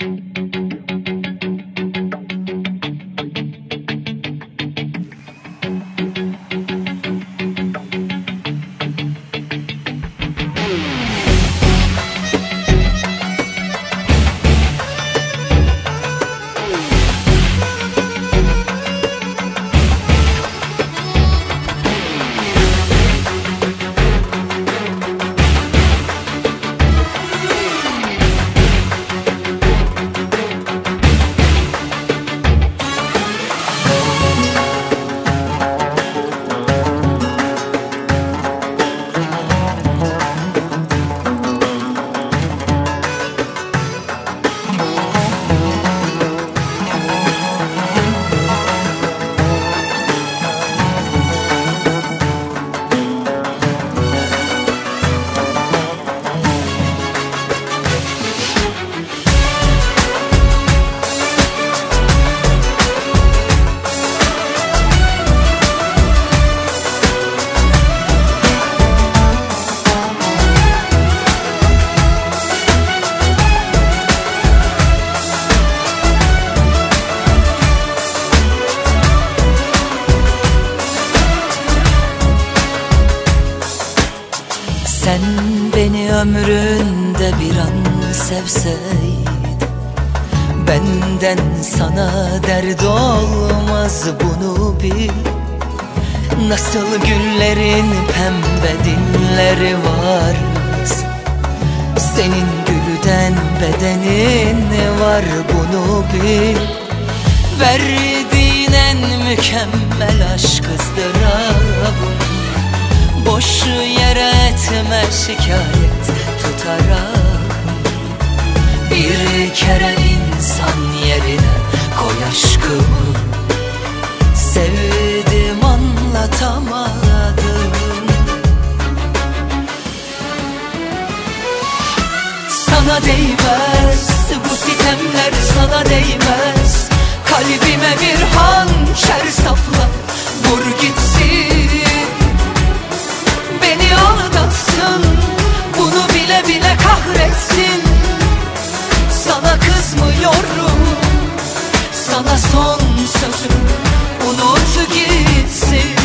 Sen ömründe bir an sevseydin Benden sana dert olmaz bunu bil. Nasıl güllerin pembe dinleri var Senin gülden bedenin var bunu bil. Verdiğin en mükemmel aşk ızdırabım Boş yere etme şikayet tutarak Bir kere insan yerine koy aşkımı. Sevdim anlatamadım. Sana değmez bu sitemler sana değmez. Kalbime bir hançer son sözüm Unut gitsin.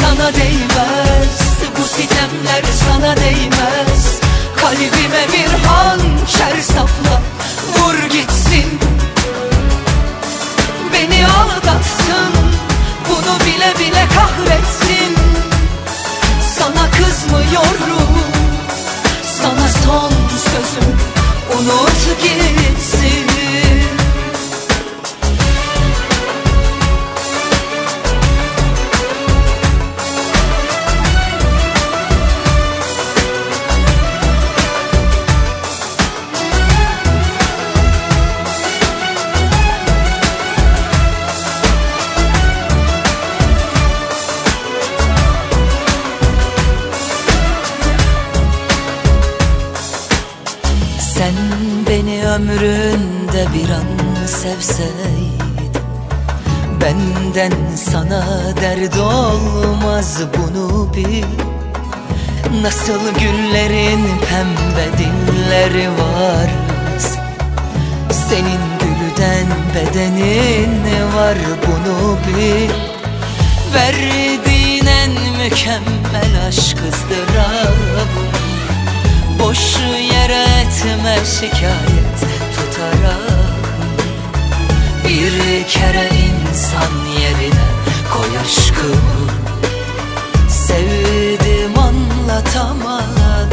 Sana değmez Bu sitemler sana değmez. Kalbime bir hançer sapla Vur gitsin bir an sevseydin Benden sana dert olmaz bunu bil. Nasıl güllerin pembe dinleri var Senin gülden bedenin var bunu bil. Verdiğin en mükemmel aşk ızdırabım Boş yere etme şikayet tutarak Bir kere insan yerine koy aşkımı. Sevdim anlatamadım.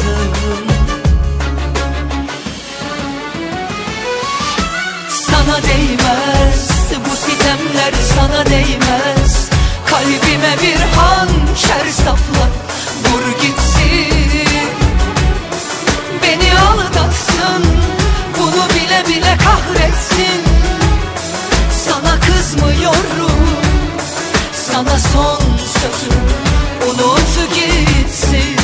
Sana değmez bu sitemler sana değmez. Kalbime bir hançer sapla vur gitsin. Beni aldattın Bunu bile bile kahretsin Sana kızmıyorum. Sana son sözüm. Unut gitsin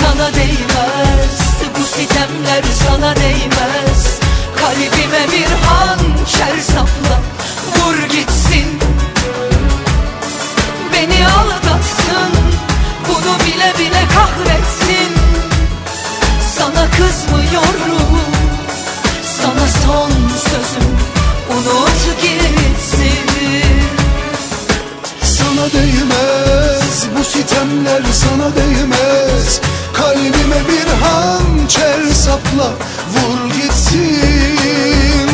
Sana değmez. Bu sitemler sana değmez. Kalbime bir hançer sapla sitemler sana değmez. Kalbime bir hançer sapla vur gitsin.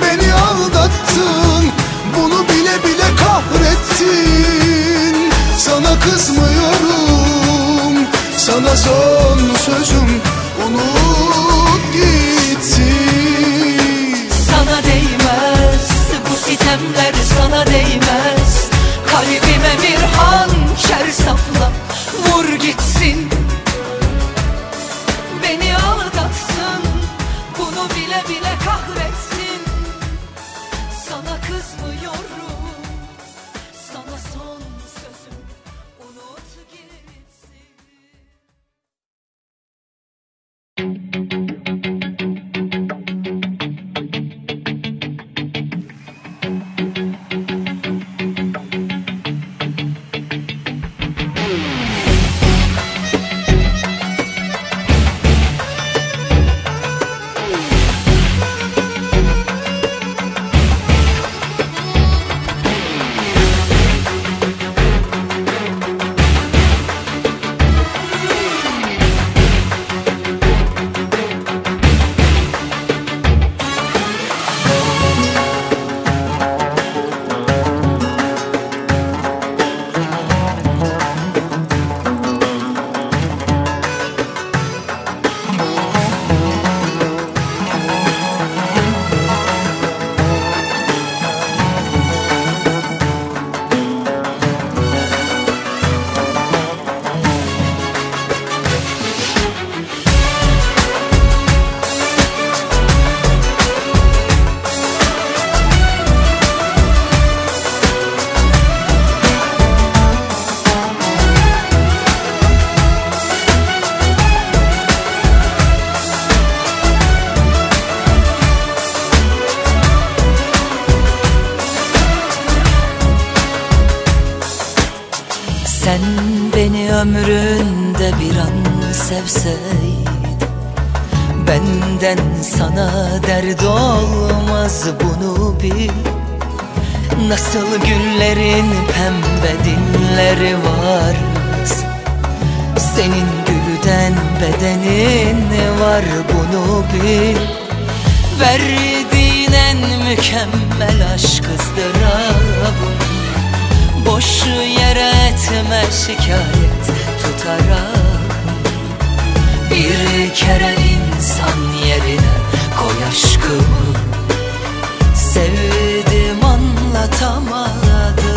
Beni aldattın bunu bile bile kahrettin. Sana kızmıyorum sana son sözüm unut gitsin. Sana değmez bu sitemler sana değmez. Kalbime bir hançer sapla vur gitsin Sen beni ömründe bir an sevseydin Benden sana dert olmaz bunu bil. Nasıl güllerin pembe dilleri var Senin gülden bedenin var bunu bil. Verdiğin en mükemmel aşk ızdırabı Boş yere şikayet tutarak Bir kere insan yerine koy aşkımı. Sevdim anlatamadım.